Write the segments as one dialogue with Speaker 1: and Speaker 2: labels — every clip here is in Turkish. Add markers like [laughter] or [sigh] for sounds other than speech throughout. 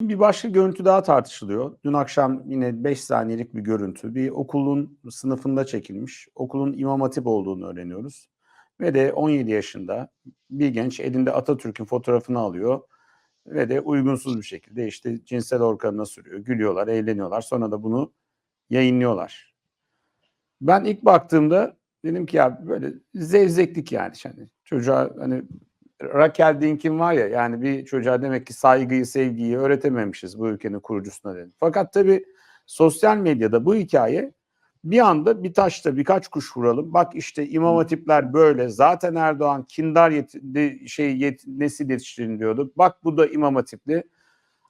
Speaker 1: Bir başka görüntü daha tartışılıyor. Dün akşam yine 5 saniyelik bir görüntü. Bir okulun sınıfında çekilmiş. Okulun İmam Hatip olduğunu öğreniyoruz. Ve de 17 yaşında bir genç elinde Atatürk'ün fotoğrafını alıyor. Ve de uygunsuz bir şekilde işte cinsel organına sürüyor. Gülüyorlar, eğleniyorlar. Sonra da bunu yayınlıyorlar. Ben ilk baktığımda dedim ki ya böyle zevzeklik yani. yani çocuğa hani Raquel Dink'in var ya yani bir çocuğa demek ki saygıyı, sevgiyi öğretememişiz bu ülkenin kurucusuna dedim. Fakat tabii sosyal medyada bu hikaye bir anda bir taşta birkaç kuş vuralım. Bak işte imam hatipler böyle. Zaten Erdoğan kindar yet- şey yet- nesil yetiştirin diyordu. Bak bu da imam hatipli.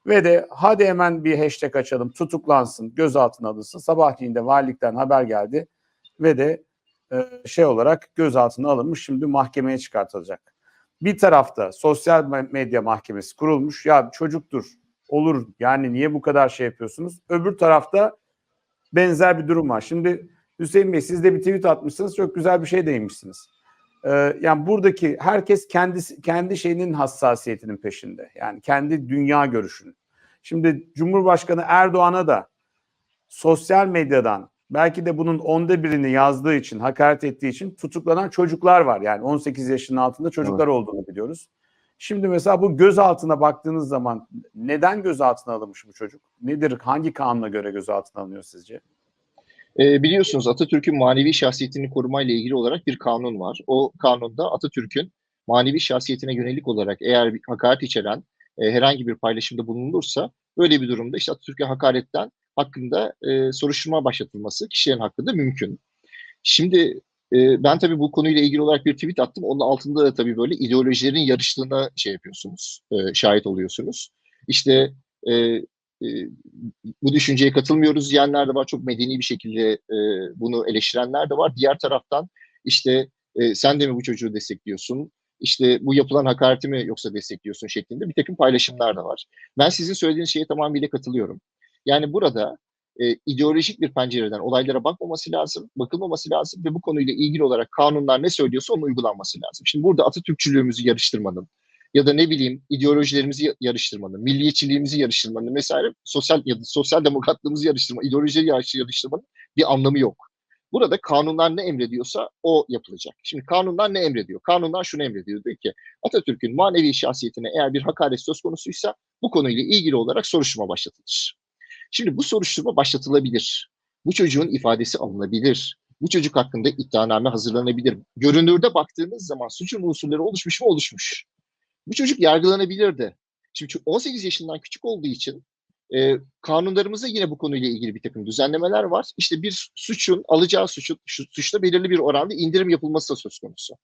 Speaker 1: Ve de hadi hemen bir hashtag açalım. Tutuklansın, gözaltına alınsın. Sabahleyin de valilikten haber geldi. Ve de e, şey olarak gözaltına alınmış. Şimdi mahkemeye çıkartılacak. Bir tarafta sosyal medya mahkemesi kurulmuş. Ya çocuktur, olur. Yani niye bu kadar şey yapıyorsunuz? Öbür tarafta benzer bir durum var. Şimdi Hüseyin Bey siz de bir tweet atmışsınız. Çok güzel bir şey değinmişsiniz. Ee, yani buradaki herkes kendi kendi şeyinin hassasiyetinin peşinde. Yani kendi dünya görüşünün. Şimdi Cumhurbaşkanı Erdoğan'a da sosyal medyadan belki de bunun onda birini yazdığı için, hakaret ettiği için tutuklanan çocuklar var. Yani 18 yaşının altında çocuklar evet. olduğunu biliyoruz. Şimdi mesela bu gözaltına baktığınız zaman neden gözaltına alınmış bu çocuk? Nedir? Hangi kanuna göre gözaltına alınıyor sizce?
Speaker 2: E, biliyorsunuz Atatürk'ün manevi şahsiyetini korumayla ilgili olarak bir kanun var. O kanunda Atatürk'ün manevi şahsiyetine yönelik olarak eğer bir hakaret içeren e, herhangi bir paylaşımda bulunulursa öyle bir durumda işte Atatürk'e hakaretten hakkında e, soruşturma başlatılması kişilerin hakkında mümkün. Şimdi e, ben tabii bu konuyla ilgili olarak bir tweet attım. Onun altında da tabii böyle ideolojilerin yarıştığına şey yapıyorsunuz, e, şahit oluyorsunuz. İşte e, e, bu düşünceye katılmıyoruz diyenler de var. Çok medeni bir şekilde e, bunu eleştirenler de var. Diğer taraftan işte e, sen de mi bu çocuğu destekliyorsun? İşte bu yapılan hakareti mi yoksa destekliyorsun şeklinde bir takım paylaşımlar da var. Ben sizin söylediğiniz şeye tamamıyla katılıyorum. Yani burada e, ideolojik bir pencereden olaylara bakmaması lazım, bakılmaması lazım ve bu konuyla ilgili olarak kanunlar ne söylüyorsa onun uygulanması lazım. Şimdi burada Atatürkçülüğümüzü yarıştırmanın ya da ne bileyim ideolojilerimizi yarıştırmanın, milliyetçiliğimizi yarıştırmanın vesaire sosyal ya da sosyal demokratlığımızı yarıştırma, ideolojileri yarıştırmanın bir anlamı yok. Burada kanunlar ne emrediyorsa o yapılacak. Şimdi kanunlar ne emrediyor? Kanunlar şunu emrediyor. Diyor ki Atatürk'ün manevi şahsiyetine eğer bir hakaret söz konusuysa bu konuyla ilgili olarak soruşturma başlatılır. Şimdi bu soruşturma başlatılabilir. Bu çocuğun ifadesi alınabilir. Bu çocuk hakkında iddianame hazırlanabilir. Görünürde baktığınız zaman suçun unsurları oluşmuş mu oluşmuş. Bu çocuk yargılanabilirdi. Şimdi 18 yaşından küçük olduğu için e, kanunlarımızda yine bu konuyla ilgili bir takım düzenlemeler var. İşte bir suçun, alacağı suçun, suçta belirli bir oranda indirim yapılması da söz konusu.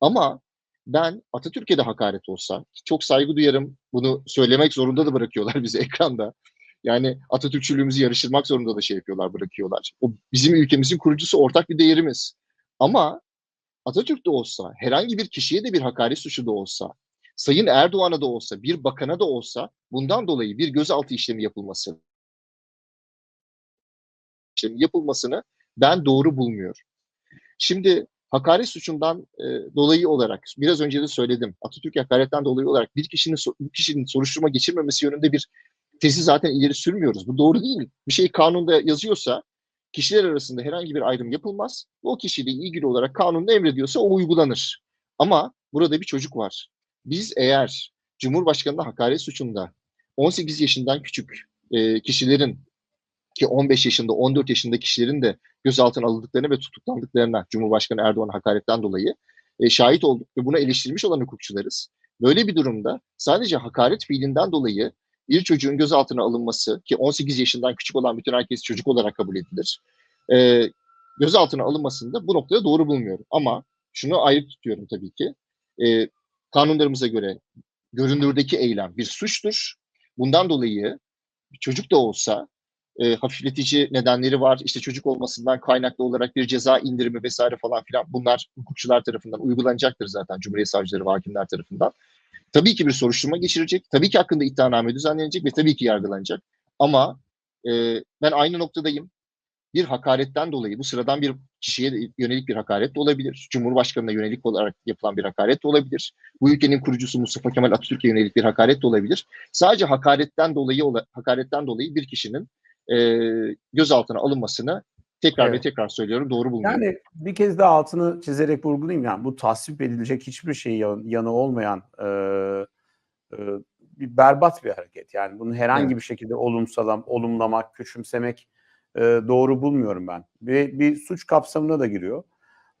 Speaker 2: Ama ben Atatürk'e de hakaret olsa, çok saygı duyarım, bunu söylemek zorunda da bırakıyorlar [laughs] bizi ekranda. Yani Atatürkçülüğümüzü yarıştırmak zorunda da şey yapıyorlar, bırakıyorlar. O bizim ülkemizin kurucusu ortak bir değerimiz. Ama Atatürk de olsa, herhangi bir kişiye de bir hakaret suçu da olsa, Sayın Erdoğan'a da olsa, bir bakana da olsa bundan dolayı bir gözaltı işlemi yapılması işlemi yapılmasını ben doğru bulmuyorum. Şimdi hakaret suçundan e, dolayı olarak biraz önce de söyledim. Atatürk hakaretten dolayı olarak bir kişinin bir kişinin soruşturma geçirmemesi yönünde bir tezi zaten ileri sürmüyoruz. Bu doğru değil. Bir şey kanunda yazıyorsa kişiler arasında herhangi bir ayrım yapılmaz. O kişiyle ilgili olarak kanun ne emrediyorsa o uygulanır. Ama burada bir çocuk var. Biz eğer Cumhurbaşkanı'na hakaret suçunda 18 yaşından küçük e, kişilerin ki 15 yaşında 14 yaşında kişilerin de gözaltına alındıklarını ve tutuklandıklarına Cumhurbaşkanı Erdoğan hakaretten dolayı e, şahit olduk ve buna eleştirmiş olan hukukçularız. Böyle bir durumda sadece hakaret fiilinden dolayı bir çocuğun gözaltına alınması ki 18 yaşından küçük olan bütün herkes çocuk olarak kabul edilir. E, gözaltına alınmasını bu noktada doğru bulmuyorum. Ama şunu ayrı tutuyorum tabii ki. E, kanunlarımıza göre görünürdeki eylem bir suçtur. Bundan dolayı çocuk da olsa e, hafifletici nedenleri var. İşte çocuk olmasından kaynaklı olarak bir ceza indirimi vesaire falan filan bunlar hukukçular tarafından uygulanacaktır zaten Cumhuriyet Savcıları ve hakimler tarafından. Tabii ki bir soruşturma geçirecek. Tabii ki hakkında iddianame düzenlenecek ve tabii ki yargılanacak. Ama e, ben aynı noktadayım. Bir hakaretten dolayı, bu sıradan bir kişiye yönelik bir hakaret de olabilir. Cumhurbaşkanına yönelik olarak yapılan bir hakaret de olabilir. Bu ülkenin kurucusu Mustafa Kemal Atatürk'e yönelik bir hakaret de olabilir. Sadece hakaretten dolayı hakaretten dolayı bir kişinin e, gözaltına alınmasını tekrar
Speaker 1: Evet.
Speaker 2: ve tekrar söylüyorum doğru bulmuyorum.
Speaker 1: Yani bir kez daha altını çizerek vurgulayayım yani bu tasvip edilecek hiçbir şey yan- yanı olmayan e, e, bir berbat bir hareket. Yani bunu herhangi
Speaker 2: Evet.
Speaker 1: bir şekilde olumsalam, olumlamak, küçümsemek e, doğru bulmuyorum ben. Ve bir suç kapsamına da giriyor.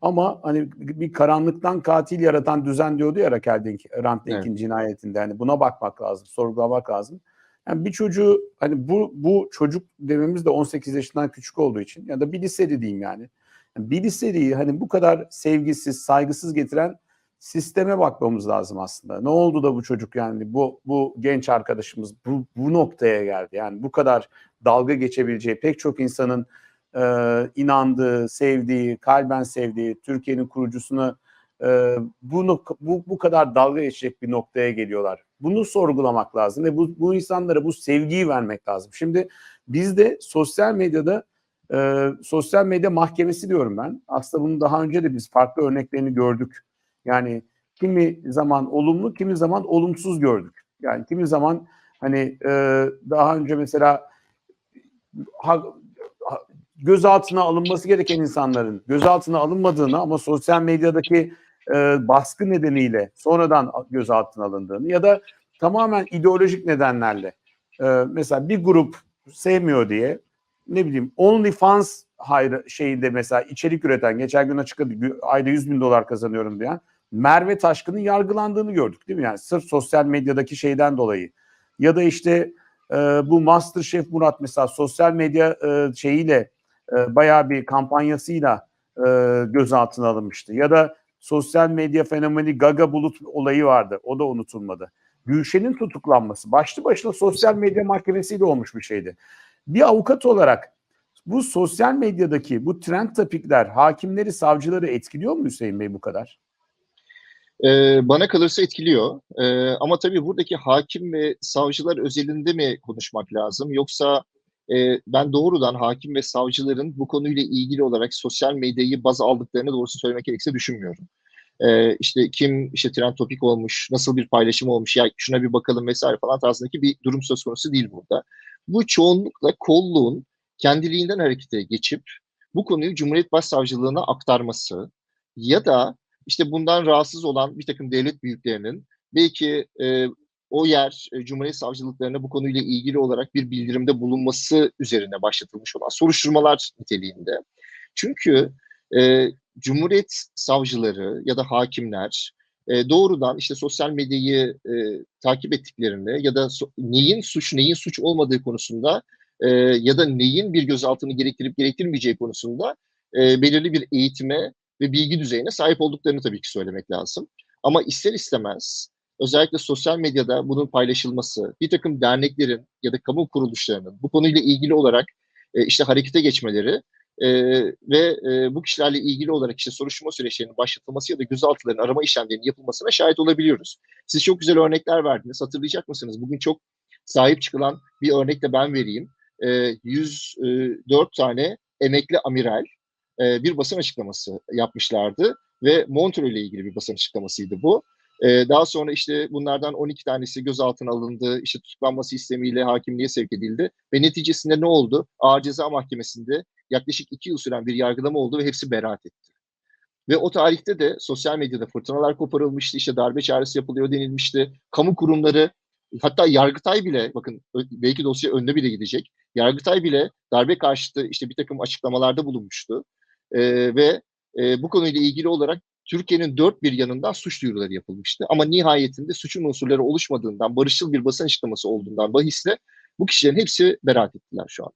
Speaker 1: Ama hani bir karanlıktan katil yaratan düzen diyordu ya Raquel Denk- Randlink'in cinayetinde. Hani buna bakmak lazım, sorgulamak lazım. Yani bir çocuğu hani bu bu çocuk dememiz de 18 yaşından küçük olduğu için ya da bir liseli diyeyim yani. Yani bir liseliyi hani bu kadar sevgisiz, saygısız getiren sisteme bakmamız lazım aslında. Ne oldu da bu çocuk yani bu bu genç arkadaşımız bu bu noktaya geldi. Yani bu kadar dalga geçebileceği pek çok insanın e, inandığı, sevdiği, kalben sevdiği Türkiye'nin kurucusuna e, bu, bu bu kadar dalga geçecek bir noktaya geliyorlar. Bunu sorgulamak lazım ve bu, bu insanlara bu sevgiyi vermek lazım. Şimdi bizde sosyal medyada e, sosyal medya mahkemesi diyorum ben. Aslında bunu daha önce de biz farklı örneklerini gördük. Yani kimi zaman olumlu, kimi zaman olumsuz gördük. Yani kimi zaman hani e, daha önce mesela ha, ha- gözaltına alınması gereken insanların gözaltına alınmadığını ama sosyal medyadaki e, baskı nedeniyle sonradan gözaltına alındığını ya da tamamen ideolojik nedenlerle e, mesela bir grup sevmiyor ne bileyim OnlyFans hayrı şeyinde mesela içerik üreten geçen gün açıkladı ayda 100 bin dolar kazanıyorum diyen Merve Taşkın'ın yargılandığını gördük değil mi? Yani sırf sosyal medyadaki şeyden dolayı. Ya da işte e, bu Masterchef Murat mesela sosyal medya e, şeyiyle e, bayağı bir kampanyasıyla e, gözaltına alınmıştı. Ya da sosyal medya fenomeni Gaga Bulut olayı vardı. O da unutulmadı. Gülşen'in tutuklanması başlı başına sosyal medya mahkemesiyle olmuş bir şeydi. Bir avukat olarak bu sosyal medyadaki bu trend topikler hakimleri, savcıları etkiliyor mu Hüseyin Bey bu kadar?
Speaker 2: Ee, bana kalırsa etkiliyor. Ee, ama tabii buradaki hakim ve savcılar özelinde mi konuşmak lazım? Yoksa e, ben doğrudan hakim ve savcıların bu konuyla ilgili olarak sosyal medyayı baz aldıklarını doğrusu söylemek gerekirse düşünmüyorum. Ee, işte kim işte trend topik olmuş, nasıl bir paylaşım olmuş, ya şuna bir bakalım vesaire falan tarzındaki bir durum söz konusu değil burada. Bu çoğunlukla kolluğun kendiliğinden harekete geçip bu konuyu Cumhuriyet Başsavcılığına aktarması ya da işte bundan rahatsız olan bir takım devlet büyüklerinin belki e, o yer e, Cumhuriyet Savcılıklarına bu konuyla ilgili olarak bir bildirimde bulunması üzerine başlatılmış olan soruşturmalar niteliğinde. Çünkü e, Cumhuriyet savcıları ya da hakimler e, doğrudan işte sosyal medyayı e, takip ettiklerini ya da so- neyin suç neyin suç olmadığı konusunda e, ya da neyin bir gözaltını gerektirip gerektirmeyeceği konusunda e, belirli bir eğitime ve bilgi düzeyine sahip olduklarını tabii ki söylemek lazım. Ama ister istemez özellikle sosyal medyada bunun paylaşılması, bir takım derneklerin ya da kamu kuruluşlarının bu konuyla ilgili olarak e, işte harekete geçmeleri e, ve e, bu kişilerle ilgili olarak işte soruşturma süreçlerinin başlatılması ya da gözaltıların arama işlemlerinin yapılmasına şahit olabiliyoruz. Siz çok güzel örnekler verdiniz. Hatırlayacak mısınız? Bugün çok sahip çıkılan bir örnek de ben vereyim. E, 104 tane emekli amiral e, bir basın açıklaması yapmışlardı ve Montreux ile ilgili bir basın açıklamasıydı bu. E, daha sonra işte bunlardan 12 tanesi gözaltına alındı, işte tutuklanması istemiyle hakimliğe sevk edildi ve neticesinde ne oldu? Ağır Ceza Mahkemesi'nde yaklaşık iki yıl süren bir yargılama oldu ve hepsi beraat etti. Ve o tarihte de sosyal medyada fırtınalar koparılmıştı, işte darbe çağrısı yapılıyor denilmişti. Kamu kurumları, hatta Yargıtay bile, bakın belki dosya önüne bile gidecek. Yargıtay bile darbe karşıtı işte bir takım açıklamalarda bulunmuştu. Ee, ve e, bu konuyla ilgili olarak Türkiye'nin dört bir yanından suç duyuruları yapılmıştı. Ama nihayetinde suçun unsurları oluşmadığından, barışçıl bir basın açıklaması olduğundan bahisle bu kişilerin hepsi beraat ettiler şu an.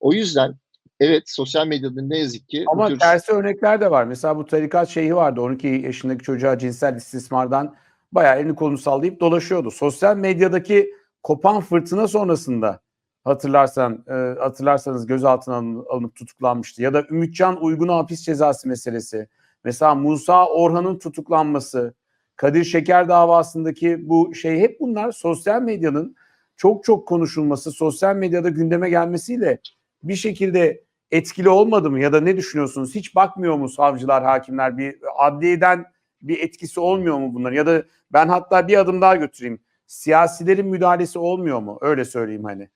Speaker 2: O yüzden evet sosyal medyada ne yazık ki...
Speaker 1: Ama
Speaker 2: tür...
Speaker 1: tersi örnekler de var. Mesela bu tarikat şeyhi vardı. 12 yaşındaki çocuğa cinsel istismardan bayağı elini kolunu sallayıp dolaşıyordu. Sosyal medyadaki kopan fırtına sonrasında hatırlarsan e, hatırlarsanız gözaltına alınıp tutuklanmıştı. Ya da Ümitcan Uygun'a hapis cezası meselesi. Mesela Musa Orhan'ın tutuklanması, Kadir Şeker davasındaki bu şey hep bunlar sosyal medyanın çok çok konuşulması, sosyal medyada gündeme gelmesiyle bir şekilde etkili olmadı mı ya da ne düşünüyorsunuz? Hiç bakmıyor mu savcılar, hakimler bir adliyeden bir etkisi olmuyor mu bunların ya da ben hatta bir adım daha götüreyim. Siyasilerin müdahalesi olmuyor mu? Öyle söyleyeyim hani.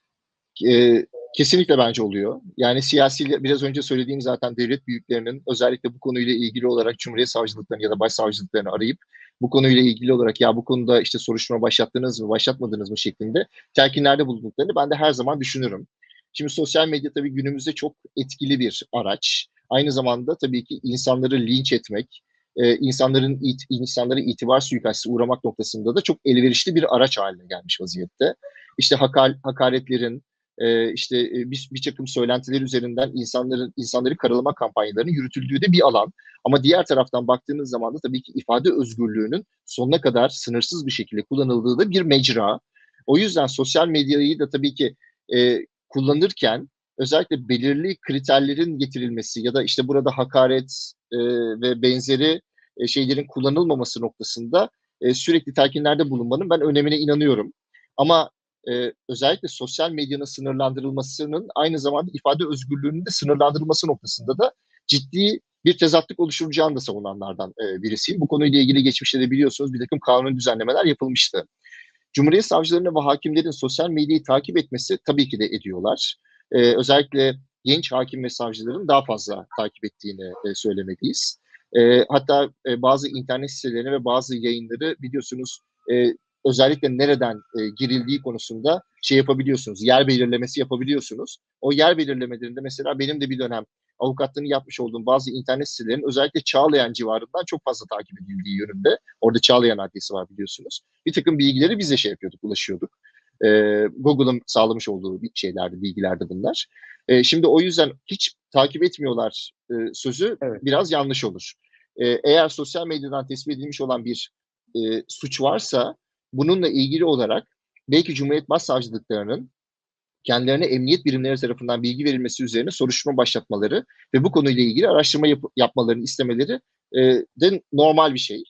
Speaker 2: Kesinlikle bence oluyor. Yani siyasi biraz önce söylediğim zaten devlet büyüklerinin özellikle bu konuyla ilgili olarak Cumhuriyet Savcılıklarını ya da Başsavcılıklarını arayıp bu konuyla ilgili olarak ya bu konuda işte soruşturma başlattınız mı, başlatmadınız mı şeklinde telkinlerde bulunduklarını ben de her zaman düşünürüm. Şimdi sosyal medya tabii günümüzde çok etkili bir araç. Aynı zamanda tabii ki insanları linç etmek, insanların it, insanları itibar suikastı uğramak noktasında da çok elverişli bir araç haline gelmiş vaziyette. İşte hakar, hakaretlerin, e, işte bir, bir takım söylentiler üzerinden insanların insanları karalama kampanyalarının yürütüldüğü de bir alan. Ama diğer taraftan baktığınız zaman da tabii ki ifade özgürlüğünün sonuna kadar sınırsız bir şekilde kullanıldığı da bir mecra. O yüzden sosyal medyayı da tabii ki e, kullanırken özellikle belirli kriterlerin getirilmesi ya da işte burada hakaret e, ve benzeri e, şeylerin kullanılmaması noktasında e, sürekli telkinlerde bulunmanın ben önemine inanıyorum. Ama e, özellikle sosyal medyanın sınırlandırılmasının aynı zamanda ifade özgürlüğünün de sınırlandırılması noktasında da ciddi bir tezatlık oluşturacağını da savunanlardan e, birisiyim. Bu konuyla ilgili geçmişte de biliyorsunuz bir takım kanun düzenlemeler yapılmıştı. Cumhuriyet savcılarının ve hakimlerin sosyal medyayı takip etmesi tabii ki de ediyorlar. E, özellikle genç hakim ve savcıların daha fazla takip ettiğini e, söylemeliyiz. E, hatta e, bazı internet sitelerine ve bazı yayınları biliyorsunuz e, özellikle nereden e, girildiği konusunda şey yapabiliyorsunuz, yer belirlemesi yapabiliyorsunuz. O yer belirlemelerinde mesela benim de bir dönem avukatlığını yapmış olduğum bazı internet sitelerin özellikle Çağlayan civarından çok fazla takip edildiği yönünde. Orada Çağlayan adresi var biliyorsunuz. Bir takım bilgileri biz de şey yapıyorduk, ulaşıyorduk. E, Google'ın sağlamış olduğu şeylerdi, bilgilerdi bunlar. E, şimdi o yüzden hiç takip etmiyorlar e, sözü
Speaker 1: Evet.
Speaker 2: biraz yanlış olur. E, eğer sosyal medyadan tespit edilmiş olan bir e, suç varsa bununla ilgili olarak belki Cumhuriyet Başsavcılıklarının kendilerine emniyet birimleri tarafından bilgi verilmesi üzerine soruşturma başlatmaları ve bu konuyla ilgili araştırma yap- yapmalarını istemeleri e, de normal bir şey.